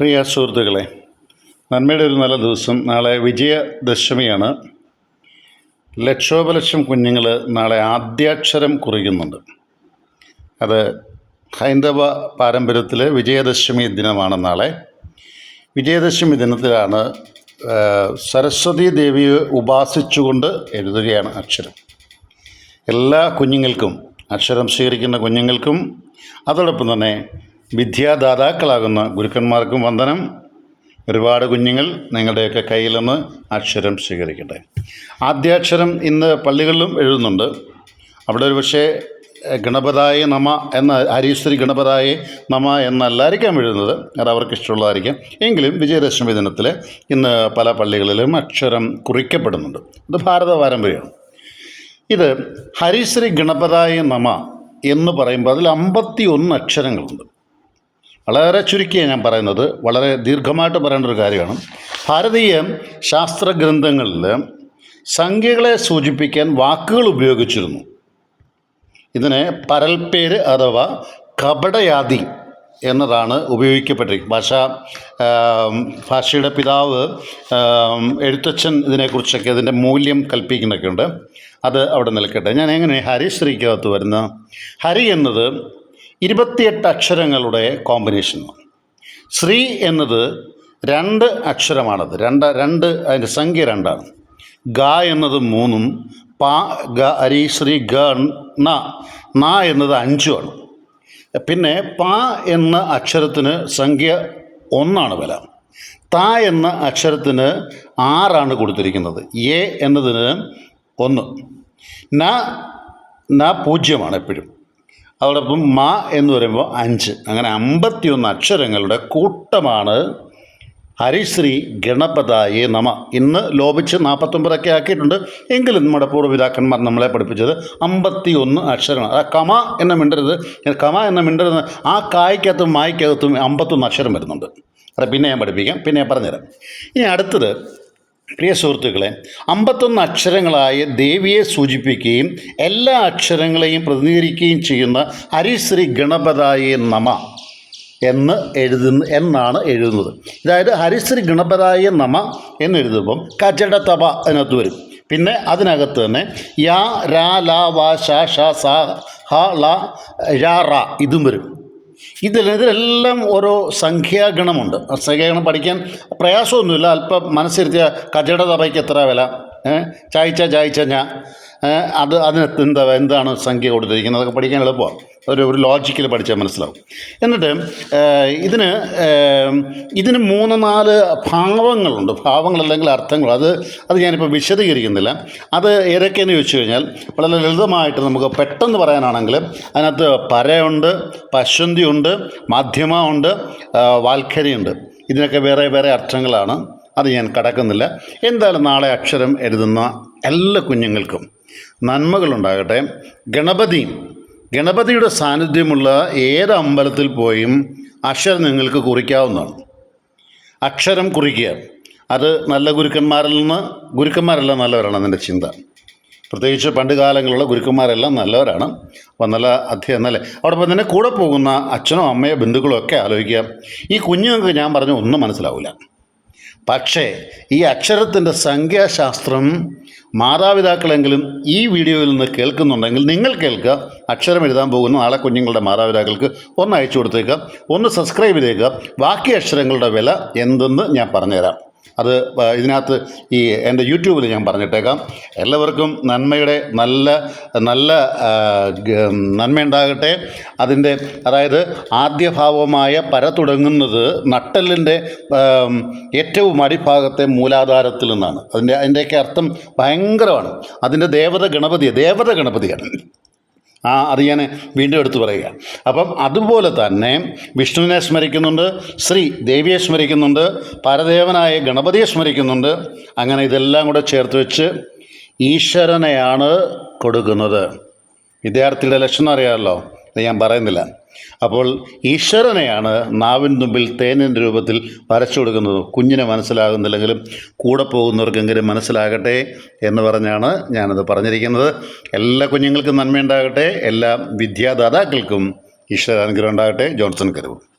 പ്രിയ സുഹൃത്തുക്കളെ നന്മയുടെ ഒരു നല്ല ദിവസം നാളെ വിജയദശമിയാണ്. ലക്ഷോപലക്ഷം കുഞ്ഞുങ്ങൾ നാളെ ആദ്യാക്ഷരം കുറിക്കുന്നുണ്ട്. അത് ഹൈന്ദവ പാരമ്പര്യത്തിലെ വിജയദശമി ദിനമാണ് നാളെ. വിജയദശമി ദിനത്തിലാണ് സരസ്വതി ദേവിയെ ഉപാസിച്ചുകൊണ്ട് എഴുതുകയാണ് അക്ഷരം. എല്ലാ കുഞ്ഞുങ്ങൾക്കും അക്ഷരം സ്വീകരിക്കുന്ന കുഞ്ഞുങ്ങൾക്കും അതോടൊപ്പം തന്നെ വിദ്യാദാതാക്കളാകുന്ന ഗുരുക്കന്മാർക്കും വന്ദനം. ഒരുപാട് കുഞ്ഞുങ്ങൾ നിങ്ങളുടെയൊക്കെ കയ്യിൽ നിന്ന് അക്ഷരം സ്വീകരിക്കട്ടെ. ആദ്യാക്ഷരം ഇന്ന് പള്ളികളിലും എഴുതുന്നുണ്ട്. അവിടെ ഒരു പക്ഷേ ഗണപതായ നമ എന്ന ഹരീശ്വരി ഗണപതായ നമ എന്നല്ലായിരിക്കാം എഴുതുന്നത്. അത് അവർക്ക് ഇഷ്ടമുള്ളതായിരിക്കാം. എങ്കിലും വിജയദശമി ദിനത്തിൽ ഇന്ന് പല പള്ളികളിലും അക്ഷരം കുറിക്കപ്പെടുന്നുണ്ട്. ഇത് ഭാരത പാരമ്പര്യമാണ്. ഇത് ഹരിശ്രീ ഗണപതായ നമ എന്ന് പറയുമ്പോൾ അതിൽ അമ്പത്തി ഒന്ന് അക്ഷരങ്ങളുണ്ട്. വളരെ ചുരുക്കിയാണ് ഞാൻ പറയുന്നത്. വളരെ ദീർഘമായിട്ട് പറയേണ്ട ഒരു കാര്യമാണ്. ഭാരതീയ ശാസ്ത്ര ഗ്രന്ഥങ്ങളിൽ സംഖ്യകളെ സൂചിപ്പിക്കാൻ വാക്കുകൾ ഉപയോഗിച്ചിരുന്നു. ഇതിനെ പരൽപ്പേര് അഥവാ കപടയാതി എന്നതാണ് ഉപയോഗിക്കപ്പെട്ടിരിക്കുന്നത്. ഭാഷ ഭാഷയുടെ പിതാവ് എഴുത്തച്ഛൻ ഇതിനെക്കുറിച്ചൊക്കെ അതിന്റെ മൂല്യം കൽപ്പിക്കുന്നൊക്കെ ഉണ്ട് അത് അവിടെ നിൽക്കട്ടെ. ഞാൻ എങ്ങനെ ഹരിശ്രീക്കകത്ത് വരുന്ന ഹരി എന്നത് ഇരുപത്തിയെട്ട് അക്ഷരങ്ങളുടെ കോമ്പിനേഷനാണ് ശ്രീ എന്നത് രണ്ട് അക്ഷരമാണത്. രണ്ട് രണ്ട് അതിന്റെ സംഖ്യ രണ്ടാണ്. ഗ എന്നത് മൂന്നും പാ ഗ അരി ശ്രീ ഗ ന ന എന്നത് അഞ്ചുമാണ്. പിന്നെ പാ എന്ന അക്ഷരത്തിന് സംഖ്യ ഒന്നാണ് വില. ത എന്ന അക്ഷരത്തിന് ആറാണ് കൊടുത്തിരിക്കുന്നത്. എ എന്നതിന് ഒന്ന്. ന ന പൂജ്യമാണ് എപ്പോഴും. അതോടൊപ്പം മ എന്ന് പറയുമ്പോൾ അഞ്ച്. അങ്ങനെ അമ്പത്തിയൊന്ന് അക്ഷരങ്ങളുടെ കൂട്ടമാണ് ഹരിശ്രീ ഗണപതായേ നമ. ഇന്ന് ലോപിച്ച് നാൽപ്പത്തൊമ്പതൊക്കെ ആക്കിയിട്ടുണ്ട്. എങ്കിലും നമ്മുടെ പൂർവപിതാക്കന്മാർ നമ്മളെ പഠിപ്പിച്ചത് അമ്പത്തി ഒന്ന് അക്ഷരങ്ങൾ ആ കമ എന്ന മിണ്ടരുത്. കമ എന്ന മിണ്ടരുത്. ആ കായ്ക്കകത്തും മായ്ക്കകത്തും അമ്പത്തൊന്ന് അക്ഷരം വരുന്നുണ്ട്. അത് പിന്നെ ഞാൻ പഠിപ്പിക്കാം. പിന്നെ ഞാൻ പറഞ്ഞുതരാം. ഇനി അടുത്തത് പ്രിയ സുഹൃത്തുക്കളെ അമ്പത്തൊന്ന് അക്ഷരങ്ങളായ ദേവിയെ സൂചിപ്പിക്കുകയും എല്ലാ അക്ഷരങ്ങളെയും പ്രതിനിധീകരിക്കുകയും ചെയ്യുന്ന ഹരിശ്രീ ഗണപതായേ നമ എന്ന് എഴുതുന്ന എന്നാണ് എഴുതുന്നത്. അതായത് ഹരിശ്രീ ഗണപതായ നമ എന്നെഴുതുമ്പം കച്ചട തപ അതിനകത്ത് വരും. പിന്നെ അതിനകത്ത് തന്നെ യാ രാ ല വ ഷ ഷ സ ഹ ല ഴ ഇതും വരും. ഇതിൽ ഇതിലെല്ലാം ഓരോ സംഖ്യാഗണമുണ്ട് സംഖ്യാഗണം പഠിക്കാൻ പ്രയാസമൊന്നുമില്ല അല്പം മനസ്സിരുത്തിയ കജട തപയ്ക്ക് എത്ര വില? ചായച്ച ചായച്ച ഞാ. അത് അതിന് എന്താ എന്താണ് സംഖ്യ കൊടുത്തിരിക്കുന്നത്? അതൊക്കെ പഠിക്കാൻ എളുപ്പമാണ് ഒരു ഒരു ലോജിക്കിൽ പഠിച്ചാൽ മനസ്സിലാവും. എന്നിട്ട് ഇതിന് ഇതിന് മൂന്ന് നാല് ഭാവങ്ങളുണ്ട്. ഭാവങ്ങൾ അല്ലെങ്കിൽ അർത്ഥങ്ങൾ. അത് അത് ഞാനിപ്പോൾ വിശദീകരിക്കുന്നില്ല. അത് ഏതൊക്കെയെന്ന് ചോദിച്ചു കഴിഞ്ഞാൽ വളരെ ലളിതമായിട്ട് നമുക്ക് പെട്ടെന്ന് പറയാനാണെങ്കിൽ അതിനകത്ത് പരയുണ്ട് പശുന്തിയുണ്ട് മാധ്യമമുണ്ട് വാൽക്കരിയുണ്ട്. ഇതിനൊക്കെ വേറെ വേറെ അർത്ഥങ്ങളാണ്. അത് ഞാൻ കടക്കുന്നില്ല. എന്തായാലും നാളെ അക്ഷരം എഴുതുന്ന എല്ലാ കുഞ്ഞുങ്ങൾക്കും നന്മകളുണ്ടാകട്ടെ. ഗണപതി ഗണപതിയുടെ സാന്നിധ്യമുള്ള ഏത് അമ്പലത്തിൽ പോയും അക്ഷരം നിങ്ങൾക്ക് കുറിക്കാവുന്നതാണ്. അക്ഷരം കുറിക്കുക. അത് നല്ല ഗുരുക്കന്മാരിൽ നിന്ന് ഗുരുക്കന്മാരെല്ലാം നല്ലവരാണ് എന്റെ ചിന്ത. പ്രത്യേകിച്ച് പണ്ട് കാലങ്ങളിലുള്ള ഗുരുക്കന്മാരെല്ലാം നല്ലവരാണ്. അപ്പോൾ നല്ല അധ്യയനം അല്ലേ? അവിടെ തന്നെ കൂടെ പോകുന്ന അച്ഛനോ അമ്മയോ ബന്ധുക്കളോ ഒക്കെ ആലോചിക്കുക. ഈ കുഞ്ഞുങ്ങൾക്ക് ഞാൻ പറഞ്ഞ ഒന്നും മനസ്സിലാവില്ല. പക്ഷേ ഈ അക്ഷരത്തിന്റെ സംഖ്യാശാസ്ത്രം മാതാപിതാക്കളെങ്കിലും ഈ വീഡിയോയിൽ നിന്ന് കേൾക്കുന്നുണ്ടെങ്കിൽ നിങ്ങൾ കേൾക്കുക അക്ഷരം എഴുതാൻ പോകുന്ന നാളെ കുഞ്ഞുങ്ങളുടെ മാതാപിതാക്കൾക്ക് ഒന്ന് അയച്ചു കൊടുത്തേക്കുക ഒന്ന് സബ്സ്ക്രൈബ് ചെയ്തേക്കുക. ബാക്കി അക്ഷരങ്ങളുടെ വില എന്തെന്ന് ഞാൻ പറഞ്ഞുതരാം. അത് ഇതിനകത്ത് ഈ എന്റെ യൂട്യൂബിൽ ഞാൻ പറഞ്ഞിട്ടേക്കാം. എല്ലാവർക്കും നന്മയുടെ നല്ല നല്ല നന്മയുണ്ടാകട്ടെ. അതിന്റെ അതായത് ആദ്യഭാവമായ പര തുടങ്ങുന്നത് നട്ടലിന്റെ ഏറ്റവും അടിഭാഗത്തെ മൂലാധാരത്തിൽ നിന്നാണ്. അതിന്റെ അതിന്റെയൊക്കെ അർത്ഥം ഭയങ്കരമാണ്. അതിന്റെ ദേവത ഗണപതി ദേവത ഗണപതിയാണ്. ആ അത് ഞാൻ വീണ്ടും എടുത്തു പറയുക. അപ്പം അതുപോലെ തന്നെ വിഷ്ണുവിനെ സ്മരിക്കുന്നുണ്ട് ശ്രീ ദേവിയെ സ്മരിക്കുന്നുണ്ട് പരദേവനായ ഗണപതിയെ സ്മരിക്കുന്നുണ്ട്. അങ്ങനെ ഇതെല്ലാം കൂടെ ചേർത്ത് വെച്ച് ഈശ്വരനെയാണ് കൊടുക്കുന്നത്. വിദ്യാർത്ഥിയുടെ ലക്ഷണം അറിയാമല്ലോ. ഞാൻ പറയുന്നില്ല. അപ്പോൾ ഈശ്വരനെയാണ് നാവിൻ തുമ്പിൽ തേനിന്റെ രൂപത്തിൽ വരച്ചു കൊടുക്കുന്നത്. കുഞ്ഞിനെ മനസ്സിലാകുന്നില്ലെങ്കിലും കൂടെ പോകുന്നവർക്കെങ്കിലും മനസ്സിലാകട്ടെ എന്ന് പറഞ്ഞാണ് ഞാനത് പറഞ്ഞിരിക്കുന്നത്. എല്ലാ കുഞ്ഞുങ്ങൾക്കും നന്മയുണ്ടാകട്ടെ. എല്ലാ വിദ്യാദാതാക്കൾക്കും ഈശ്വരാനുഗ്രഹം ഉണ്ടാകട്ടെ. ജോൺസൺ കരൂർ.